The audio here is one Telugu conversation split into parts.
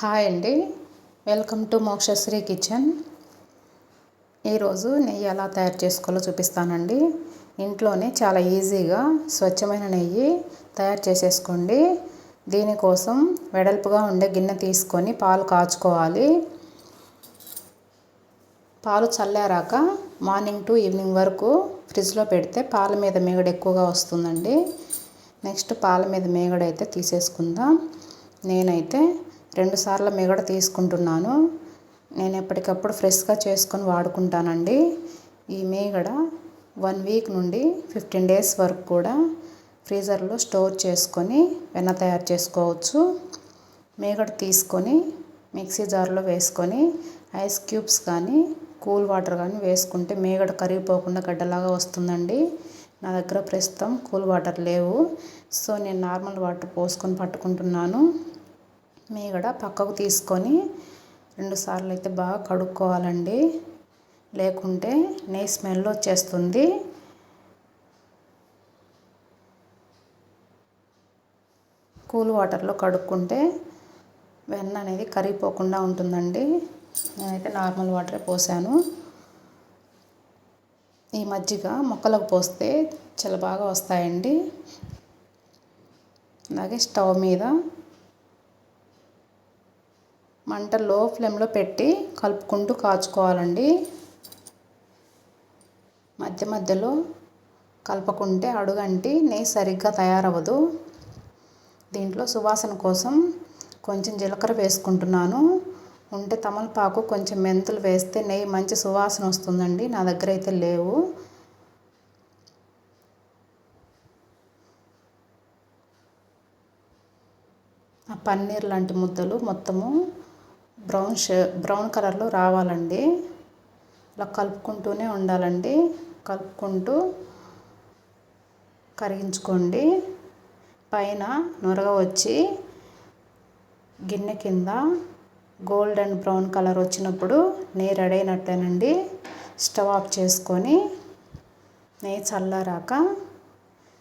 హాయ్ అండి. Welcome to Mokshasri kitchen. ఈరోజు నెయ్యి ఎలా తయారు చేసుకోవాలో చూపిస్తానండి. ఇంట్లోనే చాలా ఈజీగా స్వచ్ఛమైన నెయ్యి తయారు చేసేసుకోండి. దీనికోసం వెడల్పుగా ఉండే గిన్నె తీసుకొని పాలు కాచుకోవాలి. పాలు చల్లారాక మార్నింగ్ టు ఈవినింగ్ వరకు ఫ్రిడ్జ్లో పెడితే పాల మీద మేగడ ఎక్కువగా వస్తుందండి. నెక్స్ట్ పాల మీద మేగడైతే అయితే తీసేసుకుందాం. నేనైతే రెండు సార్లు మిగడ తీసుకుంటున్నాను. నేను ఎప్పటికప్పుడు ఫ్రెష్గా చేసుకొని వాడుకుంటానండి. ఈ మేగడ వన్ వీక్ నుండి ఫిఫ్టీన్ డేస్ వరకు కూడా ఫ్రీజర్లో స్టోర్ చేసుకొని వెన్న తయారు చేసుకోవచ్చు. మేగడ తీసుకొని మిక్సీ జార్లో వేసుకొని ఐస్ క్యూబ్స్ కానీ కూల్ వాటర్ కానీ వేసుకుంటే మీగడ కరిగిపోకుండా గడ్డలాగా వస్తుందండి. నా దగ్గర ప్రస్తుతం కూల్ వాటర్ లేవు. సో నేను నార్మల్ వాటర్ పోసుకొని పట్టుకుంటున్నాను. మీగడ పక్కకు తీసుకొని రెండుసార్లు అయితే బాగా కడుక్కోవాలండి. లేకుంటే నెయ్యి స్మెల్ వచ్చేస్తుంది. కూల్ వాటర్లో కడుక్కుంటే వెన్న అనేది కరిగిపోకుండా ఉంటుందండి. నేనైతే నార్మల్ వాటరే పోసాను. ఈ మజ్జిగ మొక్కలకు పోస్తే చాలా బాగా వస్తాయండి. అలాగే స్టవ్ మీద మంట లో ఫ్లేమ్లో పెట్టి కలుపుకుంటూ కాచుకోవాలండి. మధ్య మధ్యలో కలపకుంటే అడుగంటి నెయ్యి సరిగ్గా తయారవ్వదు. దీంట్లో సువాసన కోసం కొంచెం జీలకర్ర వేసుకుంటున్నాను. ఉంటే తమలపాకు కొంచెం మెంతులు వేస్తే నెయ్యి మంచి సువాసన వస్తుందండి. నా దగ్గర అయితే లేవు. ఆ పన్నీర్ లాంటి ముద్దలు మొత్తము బ్రౌన్ షే బ్రౌన్ కలర్లో రావాలండి. ఇలా కలుపుకుంటూనే ఉండాలండి. కలుపుకుంటూ కరిగించుకోండి. పైన నొరగ వచ్చి గిన్నె కింద గోల్డెన్ బ్రౌన్ కలర్ వచ్చినప్పుడు నెయ్యి రెడీ అయినట్టేనండి. స్టవ్ ఆఫ్ చేసుకొని నెయ్యి చల్లారాక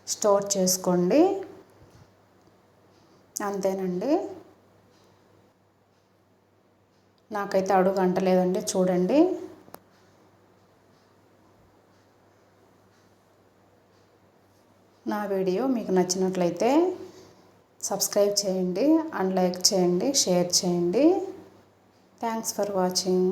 స్టోర్ చేసుకోండి. అంతేనండి. నాకైతే అడుగు అంటలేదండి చూడండి. నా వీడియో మీకు నచ్చినట్లయితే సబ్స్క్రైబ్ చేయండి అండ్ లైక్ చేయండి షేర్ చేయండి. Thanks for watching.